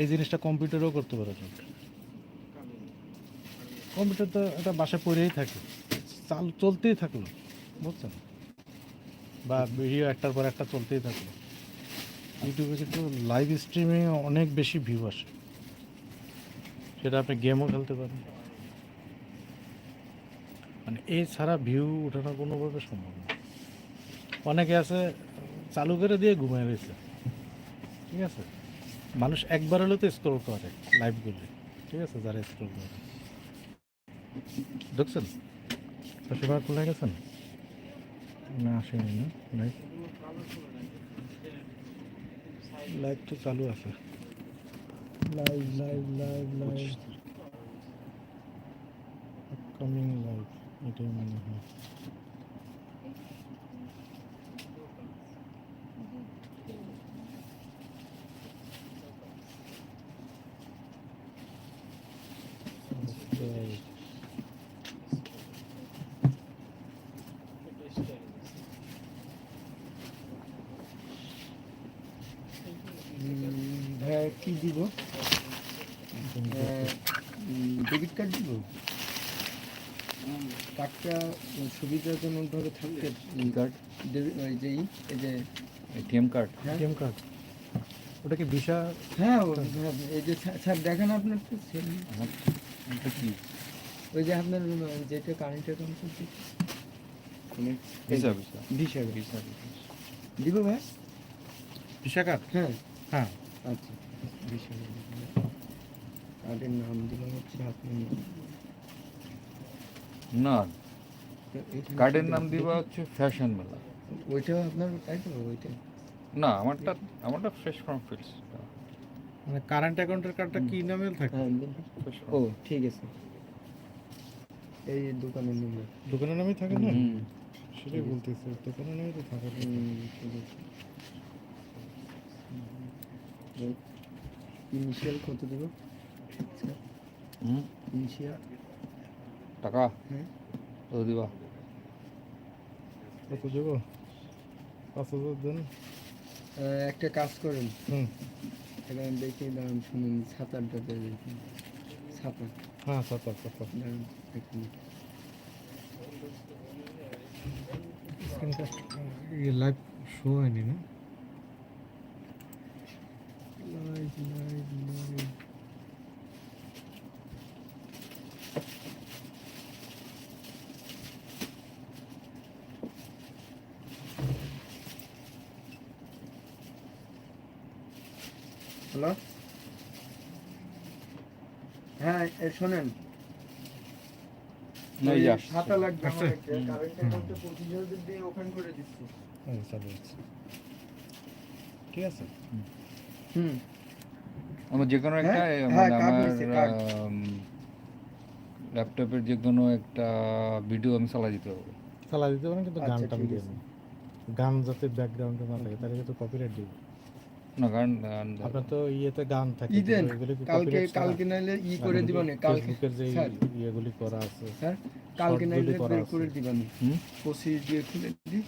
এই জিনিসটা কম্পিউটারেও করতে পারে কম্পিউটার তো এটা বাসা পড়েই থাকে। চালু চলতেই থাকল, বুঝছেন? বা ভিডিও একটার পর একটা চলতেই থাকল। ইউটিউবে কিন্তু লাইভ স্ট্রিমে অনেক বেশি ভিউ আসে। সেটা আপনি গেমও খেলতে পারেন। মানে এছাড়া ভিউ ওঠানো কোনোভাবে সম্ভব না। অনেকে আছে, চালু করে দিয়ে ঘুমিয়ে রয়েছে। ঠিক আছে? মানুষ একবার হলেও তো স্ক্রল করে লাইভগুলি ঠিক আছে যারা স্ক্রল করে। ঢুকছেন শশীবার খুলে গেছেন না? আসেনি না লাইভ লাইভ তো চালু আছে। Live live live live upcoming live এটাই মনে হয়। কি দিব? ডেবিট কার্ড দিব? কার্ডটা সুবিধাজনকভাবে থাকতে কার্ড ওই যে এই যে এটিএম কার্ড হ্যাঁ। এটিএম কার্ড ওটা কি ভিসা? হ্যাঁ হ্যাঁ, এই যে স্যার- দেখেন আপনার তো ওই যে আপনার যেটা current account visa visa. Visa visa. দিব ভাই? ভিসা কার্ড হ্যাঁ। হ্যাঁ। আচ্ছা। ভিসা কার্ডের নাম দিলাম হচ্ছে না। কার্ডের নাম দিবা হচ্ছে ফ্যাশন মেলা। ওইটাও আপনার তাই তো? ওইটা না আমারটা আমারটা ফ্রেশ ফ্রম ফিল্ডস মানে কারেন্ট অ্যাকাউন্টের কার্ডটা কি নামে থাকে? হ্যাঁ ও ঠিক আছে। এই দোকানের নম্বর দোকানের নামেই থাকে না? হুম। সেটাই বলতেছে দোকানের নামে তো থাকে। না। ইনিশিয়াল কত দেবো? হুম। ইনিশিয়াল। টাকা? হ্যাঁ কত দিবা? কত দেবো? পাঁচ হাজার দেন। একটা কাজ করেন। হুম। এখানে দেখি দাঁড়ান শুনুন সাঁতারটা দেখুন সাঁতার। হ্যাঁ সাতার সাতার। দাঁড়ান দেখুন লাইভ শো হয়নি না? লাইভ লাইভ লাইভ হ্যালো হ্যাঁ এ শোনেন। ছাতা লাগবে আমার আসছে? একটা কারেন্ট অ্যাকাউন্টে পঁচিশ হাজার দিয়ে ওপেন করে দিচ্ছি। ও, চালু হচ্ছে। ঠিক আছে? হুম। আমার যে কোনো একটা হ্যাঁ, হ্যাঁ, মানে আমার ল্যাপটপের যে কোনো একটা ভিডিও আমি চালাই দিতে পারব। চালা দিতে পারেন কিন্তু আচ্ছা, গানটা আছে। দিন। গান যাতে ব্যাকগ্রাউন্ডে না লাগে তাহলে কিন্তু কপিরাইট দিবে। না কারণ আহ, আপনার তো ইয়েতে গান থাকে ঈদেন কিন্তু এগুলো কি কালকে কালকে নাইলে ই করে মানে দিবানে কালকে যে ইয়েগুলি করা আছে স্যার কালকে নাইলে বের করে দিবানে। পঁচিশ দিয়ে খুলে দি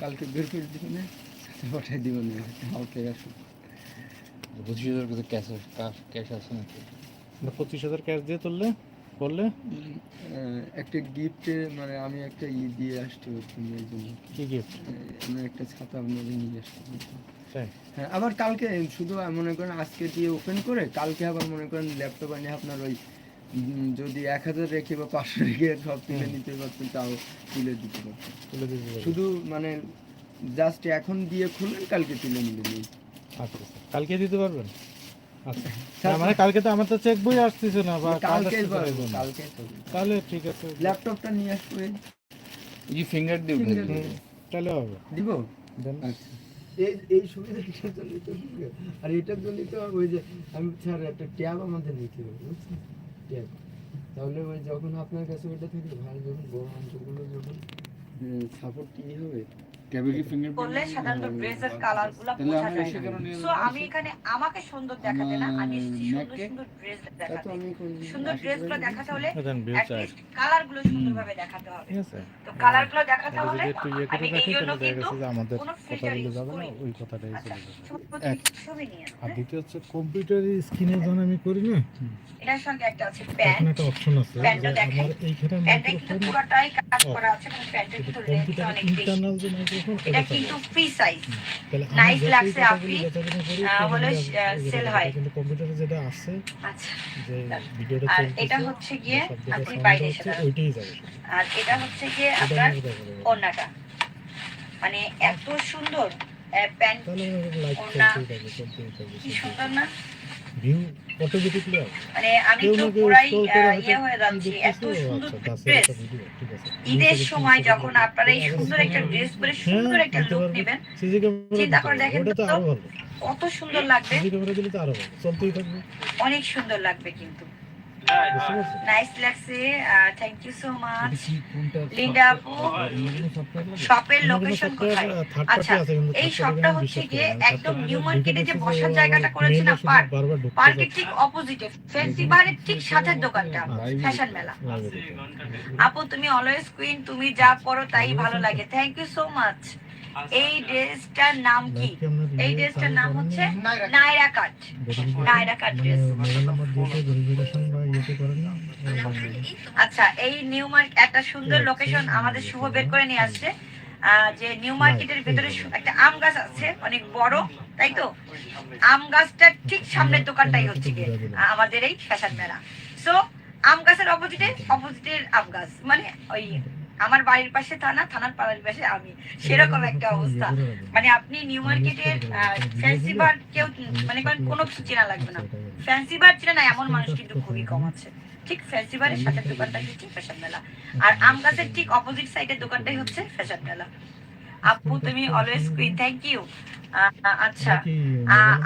কালকে বের করে দিবানে সাথে পাঠিয়ে দিবানে ওকে আসো পঁচিশ হাজার ক্যাশ ক্যাশ আছে নাকি? না পঁচিশ হাজার ক্যাশ দিয়ে তুললে করলে? আহ, একটা গিফটে মানে আমি একটা ই দিয়ে জন্য। কি গিফট আমি একটা ছাতা আপনাদের নিয়ে। তাই হ্যাঁ। আবার কালকে শুধু মনে করেন আজকে দিয়ে ওপেন করে কালকে আবার মনে করেন ল্যাপটপ আনি আপনার ওই যদি এক হাজার রেখে বা পাঁচশো রেখে সব তুলে নিতে পারতেন তাও তুলে দিতে পারতেন। তুলে দিতে শুধু মানে জাস্ট এখন দিয়ে খুললেন কালকে তুলে নিলেন। আচ্ছা আচ্ছা। কালকে দিতে পারবেন? আচ্ছা। মানে কালকে তো আমার তো চেক বই আসতেছে না বা কালকে। কালকে তাহলে ঠিক আছে। ল্যাপটপটা নিয়ে আসব। এই ফিঙ্গার। হুম, তাহলে হবে। দিব? আচ্ছা। এই এই সুবিধা কিসের জন্য তো। আর এটার জন্য তো ওই যে আমি স্যার একটা ট্যাব আমাদের নিতে হবে, বুঝছেন? ট্যাব। তাহলে ওই যখন আপনার কাছে ওইটা থাকে ভাই যখন বড় অঞ্চলগুলো যখন সাপোর্ট কি হবে? ক্যাভিটি ফিঙ্গার করলে সাধারণত ড্রেসের কালারগুলা তাহলে বোঝা আমি যায় সো আমি এখানে আমাকে সুন্দর দেখাতে না আমি সুন্দর সুন্দর ড্রেস দেখাতে। সুন্দর ড্রেসগুলো দেখাতে হলে দেন ভিউ চাই কালারগুলো সুন্দরভাবে দেখাতে হবে। তো কালারগুলো দেখাতে হলে ইয়ে আমি এই জন্য কিন্তু আমাদের কথাগুলো যাবে না ওই কথাটাই আচ্ছা চলে যাবে। এক। আর দ্বিতীয় হচ্ছে কম্পিউটারের স্ক্রিনে যখন আমি করি না? এটার সঙ্গে একটা আছে প্যান্ট একটা অপশন আছে। আমার এইখানে পুরোটাই কাজ করা আছে প্যান্টের কিন্তু অনেক বেশি। এটা কিন্তু ফ্রি সাইজ যতই লাগছে আপনি, হলো, এটা হয়। কিন্তু কম্পিউটারে যেটা আছে আচ্ছা। যে ভিডিওটা আর এটা হচ্ছে গিয়ে আপনি বাইরে। ওইটাই যাবে। আর এটা হচ্ছে গিয়ে আপনার। ওড়নাটা। মানে এত সুন্দর প্যান্ট থাকবে কি সুন্দর না? ভিউ মানে আমি তো পুরাই ইয়ে হয়ে যাচ্ছি এত সুন্দর আচ্ছা, ড্রেস। ঈদের সময় যখন আপনারা এই সুন্দর একটা ড্রেস পরে হ্যাঁ, সুন্দর একটা লুক নেবেন চিন্তা করে দেখেন তো কত সুন্দর লাগবে। অনেক সুন্দর লাগবে কিন্তু। নাইস লাগছে thank you so much Linda আপু শপের লোকেশন কোথায়? আচ্ছা, এই শপটা হচ্ছে গিয়ে একদম নিউ মার্কেটে যে বসার জায়গাটা করেছে না পার্ক পার্কের। ঠিক অপোজিটে ফ্যান্সি বারের ঠিক সাথের দোকানটা ফ্যাশন মেলা। আপু তুমি অলওয়েজ কুইন তুমি যা করো তাই ভালো লাগে। থ্যাংক ইউ সো মাচ এই ড্রেসটার নাম কি? এই ড্রেসটার নাম হচ্ছে নাইরা কাট। নাইরা কাট। মানে ড্রেস? আচ্ছা এই নিউ মার্কেট একটা সুন্দর লোকেশন আমাদের শুভ বের করে নিয়ে আসছে। আহ, যে নিউ মার্কেটের ভেতরে একটা আম গাছ আছে অনেক বড় তাই তো? আম গাছটার ঠিক সামনের দোকানটাই হচ্ছে গিয়ে আমাদের এই ফ্যাশন মেলা। সো আম গাছের অপোজিটে অপোজিটের আম গাছ মানে ওই আমার বাড়ির পাশে থানা থানার পাড়ার পাশে আমি। সেরকম একটা অবস্থা। মানে আপনি নিউ মার্কেটের ফ্যান্সি বার কেউ মানে কোনো কিছু চেনা লাগবে না। ফ্যান্সি বার চেনা না এমন মানুষ কিন্তু খুবই কম আছে। ঠিক ফ্যান্সি বারের সাথে দোকানটা হচ্ছে ফ্যাশন মেলা। আর আম গাছের ঠিক অপোজিট সাইডের দোকানটাই হচ্ছে ফ্যাশন মেলা। আপু তুমি অলওয়েজ কুইন থ্যাংক ইউ আচ্ছা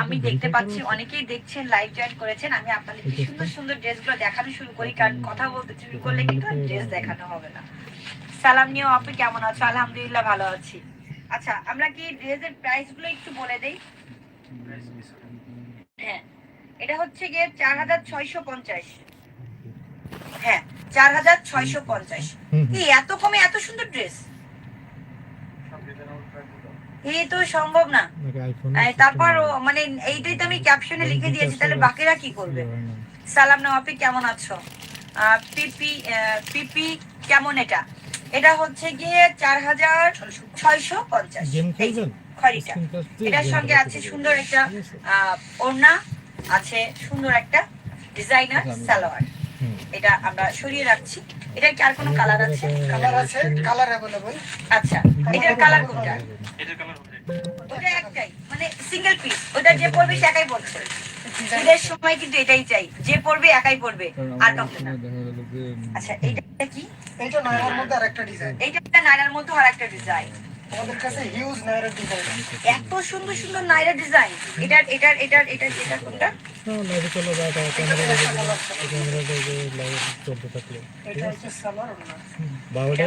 আমি দেখতে পাচ্ছি অনেকেই দেখছেন লাইভ জয়েন করেছেন আমি আপনাদের কি? সুন্দর সুন্দর ড্রেসগুলো দেখানো শুরু করি কারণ কথা বলতে শুরু করলে কিন্তু ড্রেস দেখানো হবে না। সালাম নিও আপু কেমন আছো? আলহামদুলিল্লাহ ভালো আছি। আচ্ছা আমরা কি ড্রেসের প্রাইসগুলো একটু বলে দেই? হ্যাঁ এটা হচ্ছে গিয়ে চার হাজার ছয়শো পঞ্চাশ। হ্যাঁ চার হাজার ছয়শো পঞ্চাশ। এই এত কমে এত সুন্দর ড্রেস এই তো সম্ভব না। তারপর মানে এইটাই তো আমি ক্যাপশনে লিখে দিয়েছি তাহলে বাকিরা কি করবে? সালাম নওয়াপি কেমন আছো? আহ, পিপি পিপি কেমন এটা? এটা হচ্ছে গিয়ে চার হাজার ছয়শো পঞ্চাশ। খড়িটা। এটার সঙ্গে আছে সুন্দর একটা আহ, ওড়না আছে সুন্দর একটা ডিজাইনার সালোয়ার। এটা আমরা সরিয়ে রাখছি। এটার কি আর কোনো কালার আছে? কালার আছে কালার অ্যাভেলেবল আচ্ছা এটার কালার কোনটা? ওটা একটাই। মানে সিঙ্গেল পিস ওটা যে পড়বে সে একাই পড়ছে ঈদের সময় কিন্তু এটাই চাই। যে পড়বে একাই পড়বে আর কাউকে না। আচ্ছা এইটা কি? এটা নয়নের মধ্যে আরেকটা ডিজাইন এইটা একটা নাইরার মধ্যে আর একটা ডিজাইন আমাদের কাছে হিউজ নয়নের ডিজাইন এত সুন্দর সুন্দর নাইরা ডিজাইন কোনটা? থাকলে। এটা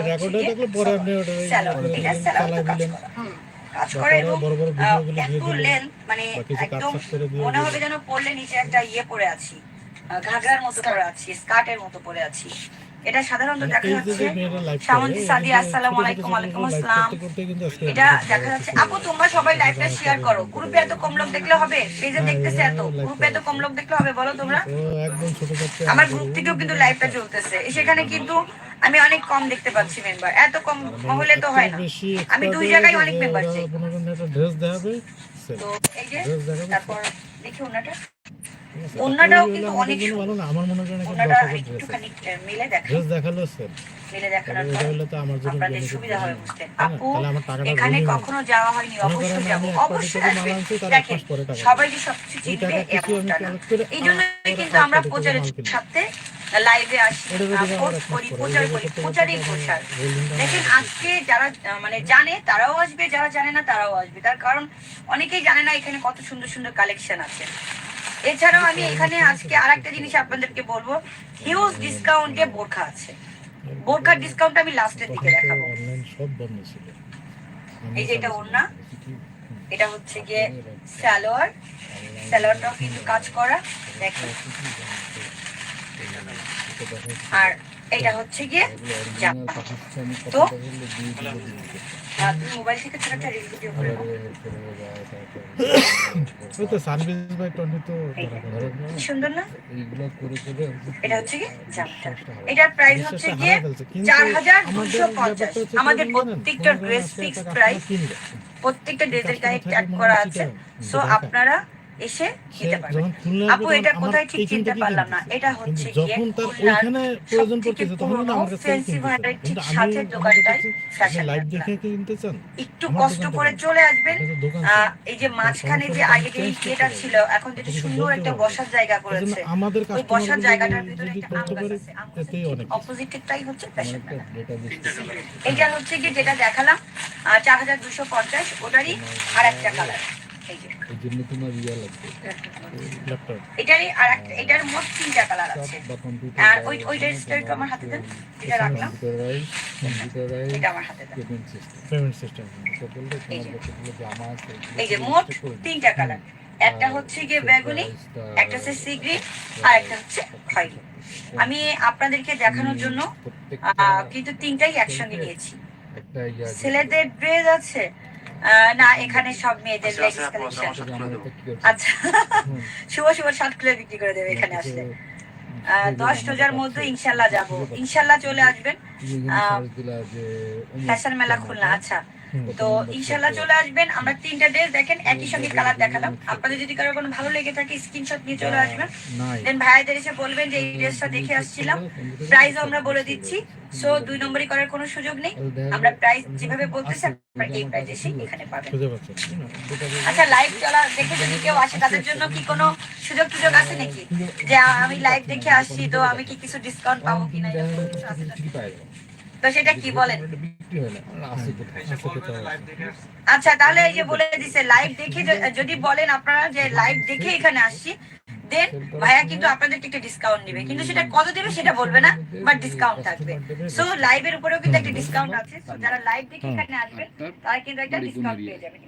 পরে আপনি ওটা এটা দিলেন, স্যালোন চালাই দিলেন। করা। কাজ করে এবং এত লেন্থ মানে একদম মনে হবে যেন পড়লে নিচে একটা ইয়ে পরে আছি ঘাগরার মতো পরে আছি স্কার্টের মতো পরে আছি। এটা সাধারণত মানে দেখা যাচ্ছে সামন্তী যে আসসালামু আলাইকুম, লাইভ আসসালাম। এটা দেখা যাচ্ছে। আপু তোমরা সবাই লাইভটা শেয়ার করো। গ্রুপে এত কম লোক দেখলে হবে? পেজে দেখতেছে এত। গ্রুপে এত কম লোক দেখলে হবে বলো তোমরা? আমার গ্রুপ থেকেও কিন্তু লাইভটা চলতেছে। সেখানে কিন্তু আমি অনেক কম দেখতে পাচ্ছি মেম্বার এত কম হলে তো হয় না। আমি দুই জায়গায় অনেক মেম্বার চাই। মনে। তো এই যে তারপর দেখি ওনাটা। কিন্তু অনেক ভালো না আমার মনে ড্রেস একটুখানি মিলে ড্রেস দেখাল সেল মিলে দেখানোর এটা পর তো আমার জন্য আপনাদের সুবিধা হবে হবে। বুঝতে। আপু তাহলে আমার টাকাটা এখানে কখনো যাওয়া হয়নি অবশ্যই আমি যাব। এক কোটি অবশ্যই টাকা মাল আসবে আনছি, তার এক দেখেন মাস পরে টাকা সবাই যে সবকিছু এই চিনবে টাকা কিছু আমি এমনটা না এই জন্যই কিন্তু আমরা এক কোটি টাকা প্রচারের সাথে লাইভে আসি। করি প্রচার করি প্রচারই দেখেন আজকে যারা মানে জানে তারাও আসবে যারা জানে না তারাও আসবে। তার কারণ অনেকেই জানে না এখানে কত সুন্দর সুন্দর কালেকশন আছে। এছাড়াও আমি এখানে আজকে আর একটা জিনিস আপনাদেরকে বলব হিউজ ডিসকাউন্টে বোরখা আছে। বোরখার ডিসকাউন্ট আমি লাস্টের দিকে দেখাবো। এই যে এটা ওড়না এটা হচ্ছে গিয়ে স্যালোয়ার স্যালোয়ারটাও কিন্তু কাজ করা দেখেন। আর এটা হচ্ছে গিয়ে তো মোবাইল থেকে ছোট একটা রিল ভিডিও করে নাও। ওই তো সার্ভিস বাই তো। কি সুন্দর না এইগুলো করে করে এটা হচ্ছে জামাটা এটার প্রাইস হচ্ছে গিয়ে হারায় ফেলছে। কিন্তু চার হাজার আমাদের কি? প্রত্যেকটা ড্রেস ফিক্স প্রাইস প্রত্যেকটা ড্রেসের গায়ে ট্যাগ করা আছে সো আপনারা এসে নিতে পারবেন আপু এটা কোথায় ঠিক চিনতে পারলাম না। এটা হচ্ছে গিয়ে যখন তার খুলনার ওইখানে প্রয়োজন পড়তেছে তখন আমার কাছে ফ্যান্সি ঠিক কিন্তু আমি সাথের আমার দোকানটাই ফ্যাশন লাইভ দেখে কিনতে চান একটু কষ্ট করে চলে আসবেন। এটা এই যে মাঝখানে যে আগে যে নেই, ছিল এখন যেটা সুন্দর একটা বসার জায়গা করেছে। আমাদের ওই বসার জায়গাটার ভিতরে একটা আম গাছ আছে। হচ্ছে ফ্যাশন এইটা হচ্ছে কি যেটা দেখালাম চার হাজার দুশো পঞ্চাশ ওটারই আর একটা কালার এই জন্য তোমার ইয়া লাগবে। ল্যাপটপ এটারই আর একটা এটার মোট তিনটা কালার আছে। আর ওই ওই ড্রেসটা আমার হাতে দেন যেটা রাখলাম। কম্পিউটারাইজ কম্পিউটারাইজ এটা আমার হাতে দেন। পেমেন্ট সিস্টেম পেমেন্ট সিস্টেম সকলে তোমার যে। জামা আছে এই যে মোট list করে দিও। তিনটা কালার একটা হচ্ছে গিয়ে বেগুনি একটা হচ্ছে সি গ্রিন আর একটা হচ্ছে খয়েরি। আমি আপনাদেরকে দেখানোর জন্য কিন্তু তিনটাই একসঙ্গে নিয়েছি। ছেলেদের ড্রেস আছে না এখানে সব মেয়েদের লেডিস কালেকশন আচ্ছা শুভ শুভ শার্ট খুলে বিক্রি করে দেবে এখানে আসলে। আহ, দশ রোজার মধ্যে ইনশাল্লাহ যাব। ইনশাল্লাহ চলে আসবেন। আহ, ফ্যাশন মেলা খুলনা আচ্ছা। তো ইনশাল্লাহ চলে আসবেন। আমরা তিনটা ড্রেস দেখেন একই সঙ্গে কালার দেখালাম। আপনাদের যদি কারও কোনো ভালো লেগে থাকে স্ক্রিনশট নিয়ে চলে আসবেন। দেন ভাইয়াদের এসে বলবেন যে এই ড্রেসটা দেখে আসছিলাম। প্রাইসও আমরা বলে দিচ্ছি। সো দুই নম্বরই করার কোনো সুযোগ নেই। আমরা প্রাইস যেভাবে বলতেছি আপনারা এই প্রাইস এসে এখানে পাবেন। আচ্ছা লাইভ চলা দেখে যদি কেউ আসে তাদের জন্য কি কোনো সুযোগ সুযোগ আছে নাকি? যে আমি লাইভ দেখে আসছি তো আমি কি কিছু ডিসকাউন্ট পাবো কিনা এরকম কিছু আছে? তো সেটা কি বলেন? বিক্রি না। আছে কোথায় আছে কোথাও আচ্ছা তাহলে এই যে বলে দিছে লাইভ দেখে যদি বলেন আপনারা যে লাইভ দেখে এখানে আসছি দেন ভাইয়া কিন্তু আপনাদেরকে একটা ডিসকাউন্ট দিবে কিন্তু সেটা কত দেবে সেটা বলবে না বাট ডিসকাউন্ট থাকবে। সো লাইভের উপরেও কিন্তু একটা ডিসকাউন্ট আছে। So যারা লাইভ দেখে এখানে আসবেন তারা কিন্তু একটা ডিসকাউন্ট পেয়ে যাবেন।